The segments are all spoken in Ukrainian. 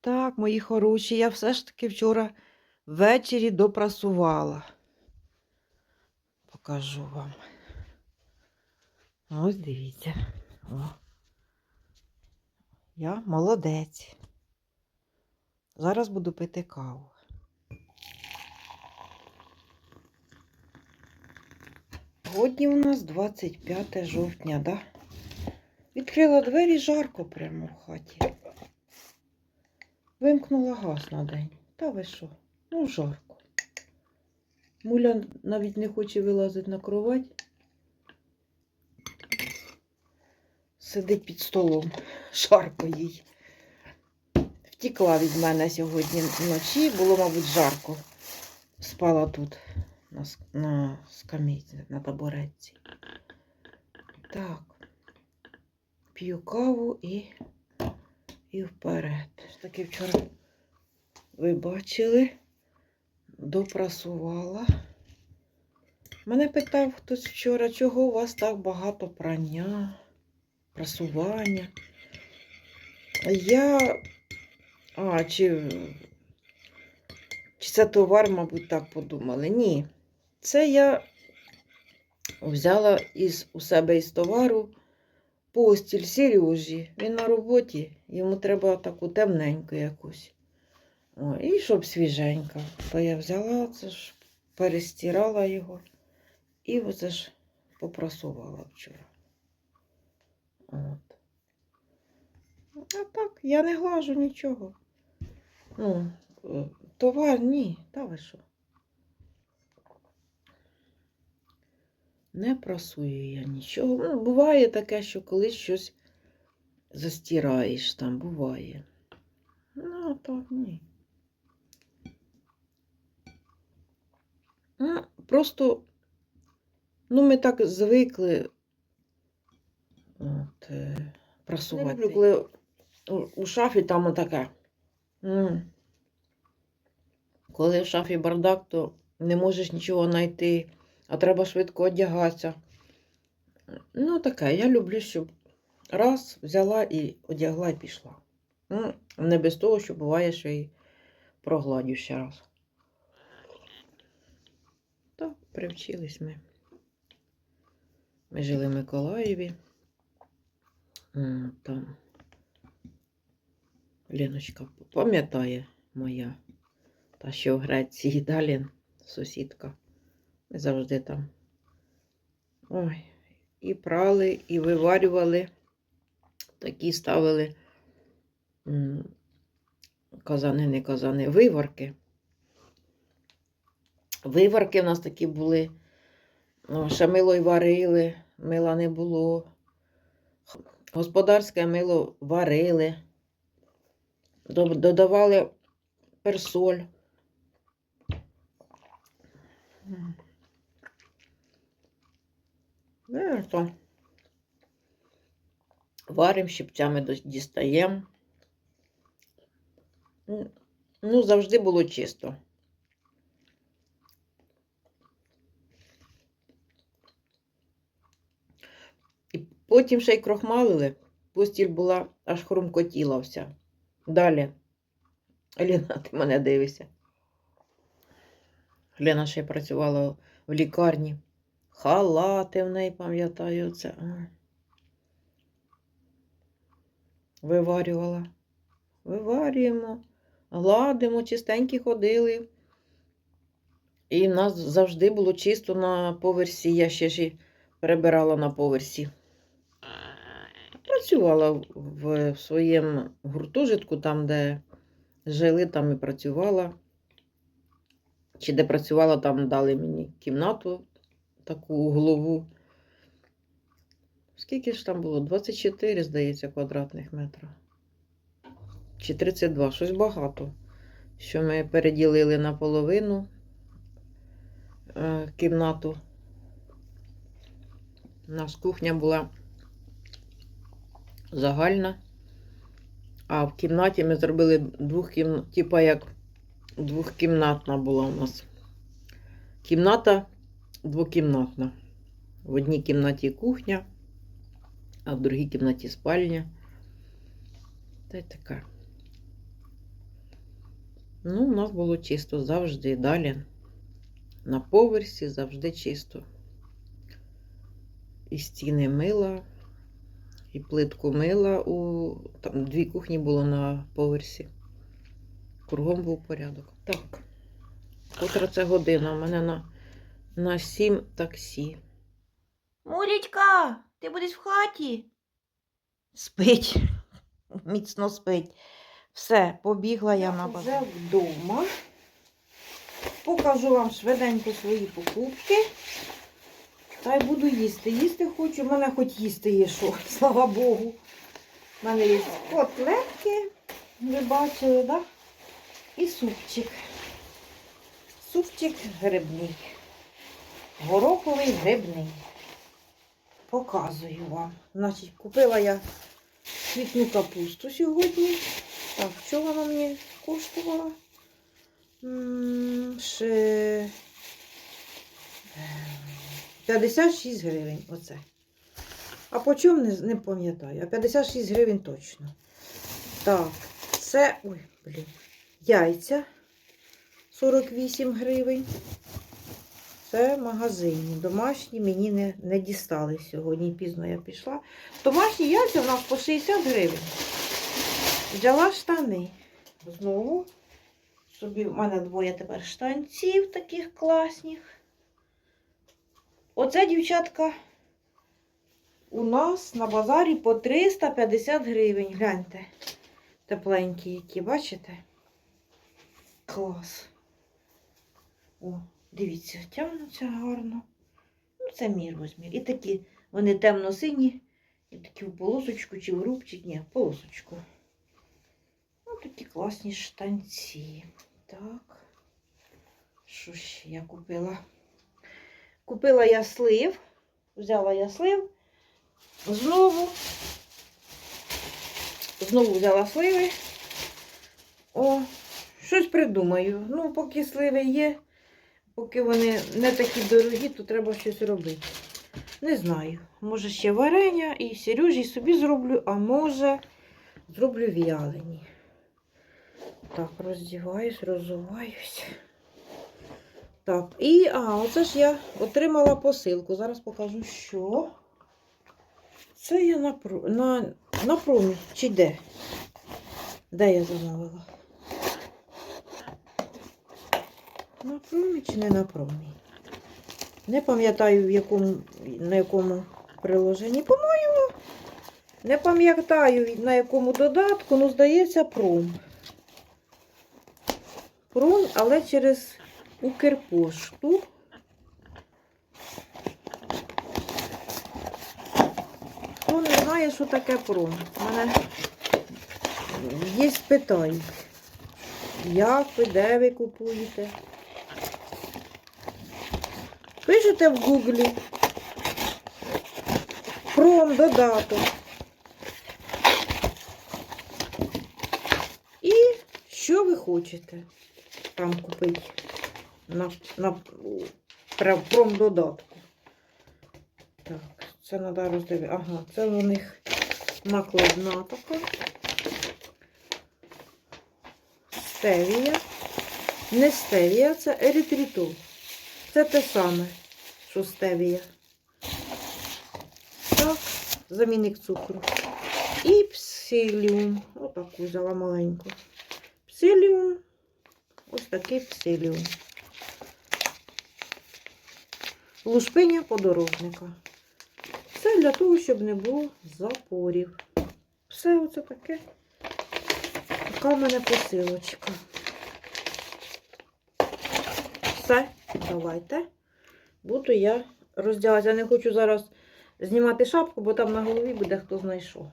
Так, мої хороші, я все ж таки вчора ввечері допрасувала. Покажу вам. Ось дивіться. О. Я молодець. Зараз буду пити каву. Сьогодні у нас 25 жовтня, да? Відкрила двері жарко прямо в хаті. Вимкнула газ на день. Та ви що? Ну, жарко. Муля навіть не хоче вилазити на кровать. Сидить під столом. Жарко їй. Втікла від мене сьогодні вночі, було, мабуть, жарко. Спала тут на, на скамейці, на табуретці. Так. П'ю каву і, і вперед. Таки вчора ви бачили, допрасувала. Мене питав хтось вчора, чого у вас так багато прання, прасування. Я. А, чи, чи це товар, мабуть, так подумали? Ні. Це я взяла із, у себе із товару постіль Сережі. Він на роботі, йому треба таку темненьку якусь. О, і щоб свіженька. То я взяла, це ж перестирала його і оце ж попрасувала вчора. От. А так, я не глажу нічого. Ну, е, товар ні, та ви що? Не прасую я нічого. Ну, буває таке, що колись щось застираєш там, буває. Ну, а так ні. Ну, просто, ну, ми так звикли от, е, прасувати. Не люблю, коли у, у шафі там отаке. Коли в шафі бардак, то не можеш нічого знайти, а треба швидко одягатися. Ну, таке, я люблю, щоб раз взяла і одягла і пішла. Ну, не без того, що буває, що і прогладю ще раз. Так, привчились ми. Ми жили в Миколаєві. Там Леночка пам'ятає моя, та що в Греції далі сусідка. Завжди там. Ой, і прали, і виварювали, такі ставили казани, не казани, виварки. Виварки в нас такі були. Ну, ще мило й варили, мила не було. Господарське мило варили. Додавали персоль. Ну, то варимо, щипцями дістаємо. Ну, завжди було чисто. І потім ще й крохмалили. Постіль була аж хрумкотіла вся. Далі. Ліна, ти мене дивишся. Лена ще й працювала в лікарні. Халати в неї, пам'ятаю, це. Виварювала. Виварюємо, гладимо, чистенькі ходили. І в нас завжди було чисто на поверсі. Я ще ж і перебирала на поверсі. Працювала в- своєму гуртожитку, там, де жили, там і працювала. Чи де працювала, там дали мені кімнату таку углову. Скільки ж там було? 24, здається, квадратних метра. Чи 32, щось багато. Що ми переділили наполовину е, кімнату. У нас кухня була загальна. А в кімнаті ми зробили двохкімна... типа як двохкімнатна була у нас. Кімната двокімнатна. В одній кімнаті кухня, а в другій кімнаті спальня. Та й така. Ну, у нас було чисто завжди. Далі на поверсі завжди чисто. І стіни мила, і плитку мила. У... Там дві кухні було на поверсі. Кругом був порядок. Так. Котра це година. У мене на, на сім таксі. Мулечка, ти будеш в хаті? Спить. Міцно спить. Все, побігла я на вже базар. вдома. Покажу вам швиденько свої покупки. Та й буду їсти. Їсти хочу. У мене хоч їсти є що, слава Богу. У мене є котлетки, ви бачили, да? І супчик. Супчик грибний. Гороховий грибний. Показую вам. Значить, купила я квітну капусту сьогодні. Так, що вона мені коштувала? Ще 56 гривень. Оце. А по чому не, не пам'ятаю. А 56 гривень точно. Так, це. Ой, блін. Яйця 48 гривень. Це магазині. Домашні мені не, не дістали сьогодні. Пізно я пішла. Домашні у нас по 60 гривень. Взяла штани. Знову. Собі в мене двоє тепер штанців таких класних. Оце, дівчатка, у нас на базарі по 350 гривень. Гляньте. Тепленькі які, бачите? Клас. О, дивіться, тягнуться гарно. Ну, це мій розмір. І такі, вони темно-сині, і такі в полосочку чи в рубчик. Ні, в полосочку. Ну, такі класні штанці. Так. Що ще я купила? Купила я слив. Взяла я слив. Знову. Знову взяла сливи. О, щось придумаю. Ну, поки сливи є, поки вони не такі дорогі, то треба щось робити. Не знаю. Може ще варення і Сережі собі зроблю, а може зроблю в'ялені. Так, роздіваюсь, розуваюсь. Так, і, а, оце ж я отримала посилку. Зараз покажу, що. Це я на, на, на промі. Чи де? Де я замовила? На промі чи не на промі? Не пам'ятаю, в якому, на якому приложенні. По-моєму, не пам'ятаю, на якому додатку, ну, здається, пром. Пром, але через Укрпошту. Хто не знає, що таке пром? У мене є питають. Як ви, де ви купуєте? Пишете в гуглі. Пром додаток. І що ви хочете там купити на, на пр- промдодатку. Так, це треба роздивити. Ага, це у них накладна така. Стевія. Не стевія, це еритритол. Це те саме, що стевія. Так, замінник цукру. І псиліум. Отаку взяла маленьку. Псиліум. Ось такий псиліум. Лушпиня подорожника. Це для того, щоб не було запорів. Все оце таке. Така в мене посилочка. Все, давайте. Буду я роздягатися. Я не хочу зараз знімати шапку, бо там на голові буде хто знайшов.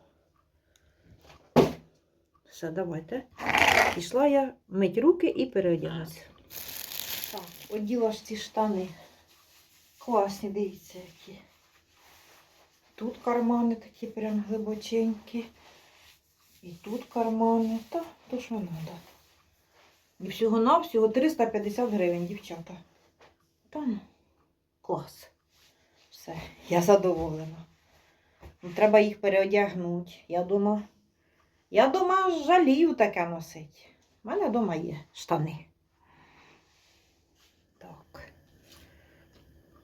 Все, давайте. Пішла я мить руки і переодягатися. Так, оділа ж ці штани. Класні, дивіться, які. Тут кармани такі прям глибоченькі. І тут кармани. Та, то що треба. І всього-навсього 350 гривень, дівчата. Там клас. Все, я задоволена. Ну, Треба їх переодягнути. Я думаю, я думаю, жалію таке носить. У мене вдома є штани. Так.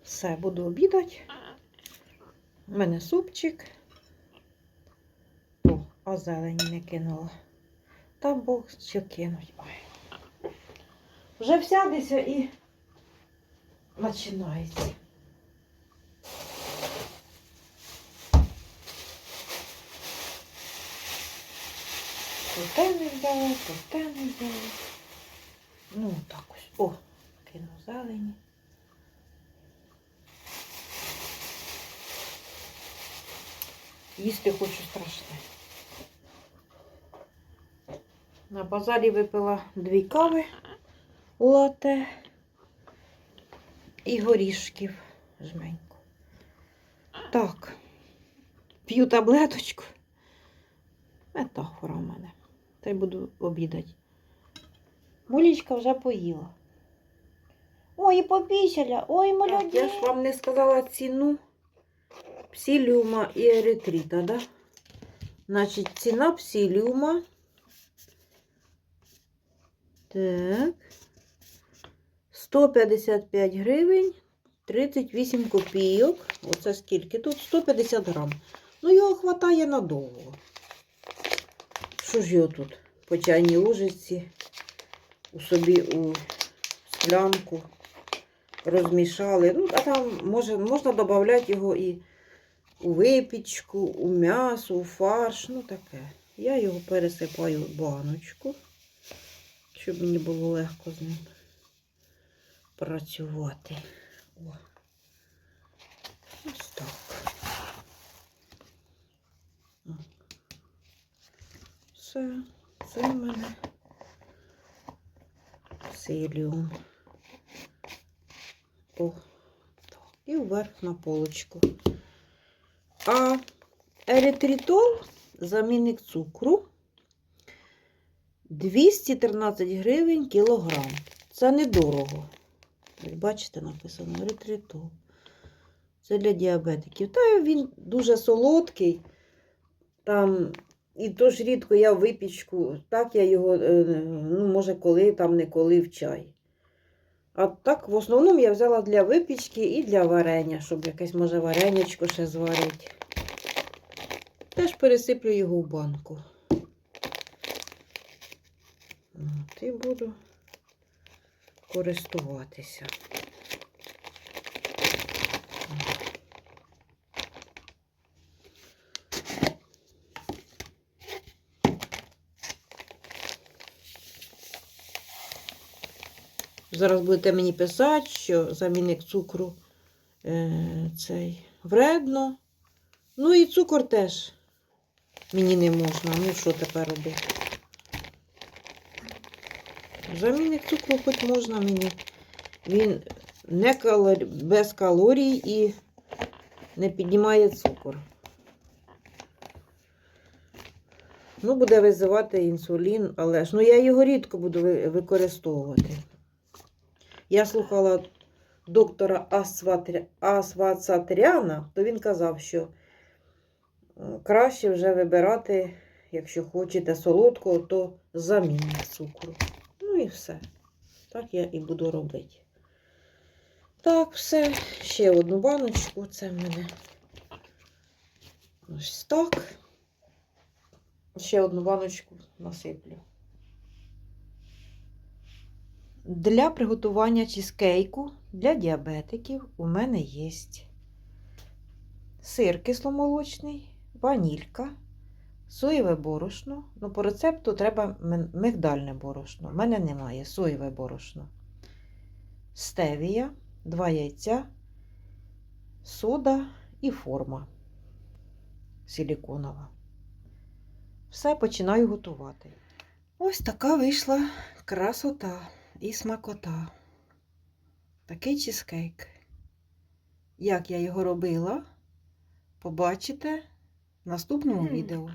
Все, буду обідати. У мене супчик. О, а зелені не кинула. Та Бог ще кинуть. Ой. Вже всядеться і починається. То не взяла, то те не взяла. Ну, так ось. О, кину зелені. Їсти хочу страшне. На базарі випила дві кави лате і горішків жменьку. Так, п'ю таблеточку. Метафора в мене. Та й буду обідати. Молічка вже поїла. Ой, і попісяля, ой, молоді. я ж вам не сказала ціну псиліума і еритрита, да? Значить, ціна псиліума. Так. 155 гривень, 38 копійок. Оце скільки? Тут 150 грам. Ну, його хватає надовго. Що ж його тут? По чайній ложиці у собі у склянку розмішали. Ну, а там може, можна додати його і у випічку, у м'ясо, у фарш, ну таке. Я його пересипаю в баночку, щоб мені було легко з ним працювати. О. Ось так. Все, це в мене силіум. О, так. І вверх на полочку. А еритритол, замінник цукру, 213 гривень кілограм. Це недорого. Ось Бачите, написано еритритол. Це для діабетиків. Та він дуже солодкий. Там, і то ж рідко я випічку, так я його, е, ну, може, коли, там не коли в чай. А так, в основному я взяла для випічки і для варення, щоб якесь, може, варенячко ще зварити. Теж пересиплю його в банку. От, і буду користуватися. Зараз будете мені писати, що замінник цукру е, цей вредно. Ну і цукор теж мені не можна. Ну що тепер робити? Замінник цукру хоч можна мені. Він не калорі... без калорій і не піднімає цукор. Ну, буде визивати інсулін, але ж ну я його рідко буду використовувати. Я слухала доктора. Асвацатряна, то він казав, що е, краще вже вибирати, якщо хочете солодкого, то замінник цукру. І все. Так я і буду робити. Так, все. Ще одну баночку. Це в мене ось так. Ще одну баночку насиплю. Для приготування чизкейку для діабетиків у мене є сир кисломолочний, ванілька, соєве борошно. Ну, по рецепту треба мигдальне борошно. У мене немає соєве борошно. Стевія, два яйця, сода і форма силіконова. Все починаю готувати. Ось така вийшла красота і смакота. Такий чизкейк. Як я його робила, побачите в наступному відео.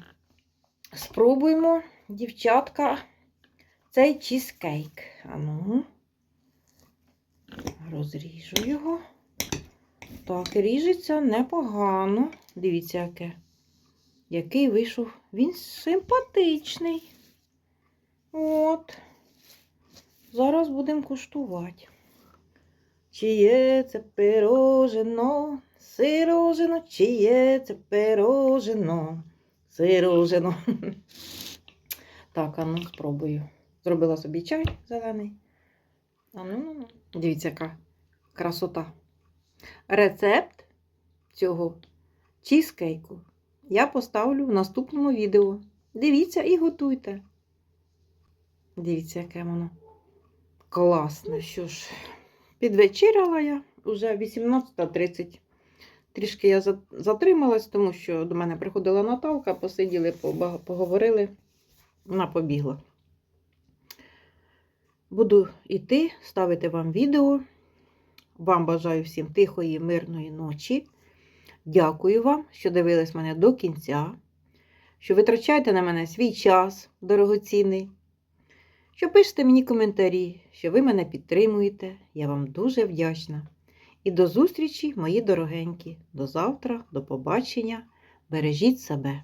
Спробуємо, дівчатка, цей чизкейк. Ану, розріжу його. Так, ріжеться непогано. Дивіться, яке. Який вийшов. Він симпатичний. От. зараз будемо куштувати. Чи є це пирожено, сирожено, чи є це пирожено, сирожено. Так, а ну спробую. Зробила собі чай зелений. А ну, ну, ну. Дивіться, яка красота. Рецепт цього чізкейку я поставлю в наступному відео. Дивіться і готуйте. Дивіться, яке воно класне. Що ж, підвечеряла я вже 18.30. Трішки я за- затрималась, тому що до мене приходила Наталка, посиділи, поговорили. Вона побігла. Буду йти, ставити вам відео. Вам бажаю всім тихої, мирної ночі. Дякую вам, що дивились мене до кінця, що витрачаєте на мене свій час дорогоцінний, що пишете мені коментарі, що ви мене підтримуєте. Я вам дуже вдячна. І до зустрічі, мої дорогенькі. До завтра, до побачення. Бережіть себе.